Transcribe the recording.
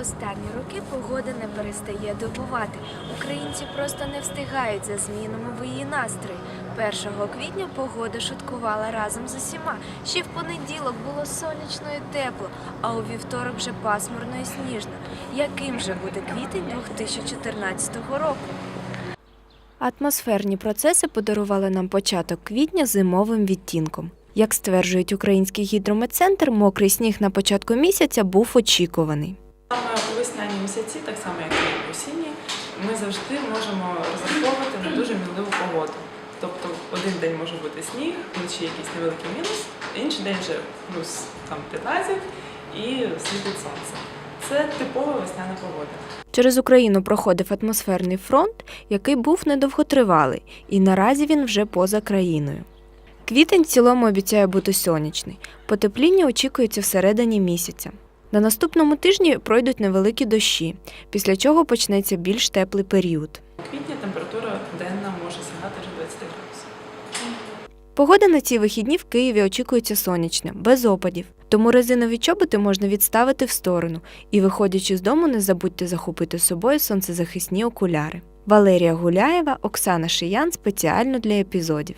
Останні роки погода не перестає дивувати. Українці просто не встигають за змінами в її настрої. 1 квітня погода шуткувала разом з усіма. Ще в понеділок було сонячно і тепло, а у вівторок вже пасмурно і сніжно. Яким же буде квітень 2014 року? Атмосферні процеси подарували нам початок квітня зимовим відтінком. Як стверджують український гідрометцентр, мокрий сніг на початку місяця був очікуваний. Місяці, так само як і в осінні, ми завжди можемо розраховувати на дуже мінливу погоду. Тобто один день може бути сніг, вночі якийсь невеликий мінус, інший день вже плюс там 15 і світить сонце. Це типова весняна погода. Через Україну проходив атмосферний фронт, який був недовготривалий, і наразі він вже поза країною. Квітень в цілому обіцяє бути сонячний. Потепління очікується всередині місяця. На наступному тижні пройдуть невеликі дощі, після чого почнеться більш теплий період. У квітні температура денна може сягати вже 20 градусів. Погода на ці вихідні в Києві очікується сонячна, без опадів. Тому резинові чоботи можна відставити в сторону і, виходячи з дому, не забудьте захопити з собою сонцезахисні окуляри. Валерія Гуляєва, Оксана Шиян спеціально для епізодів.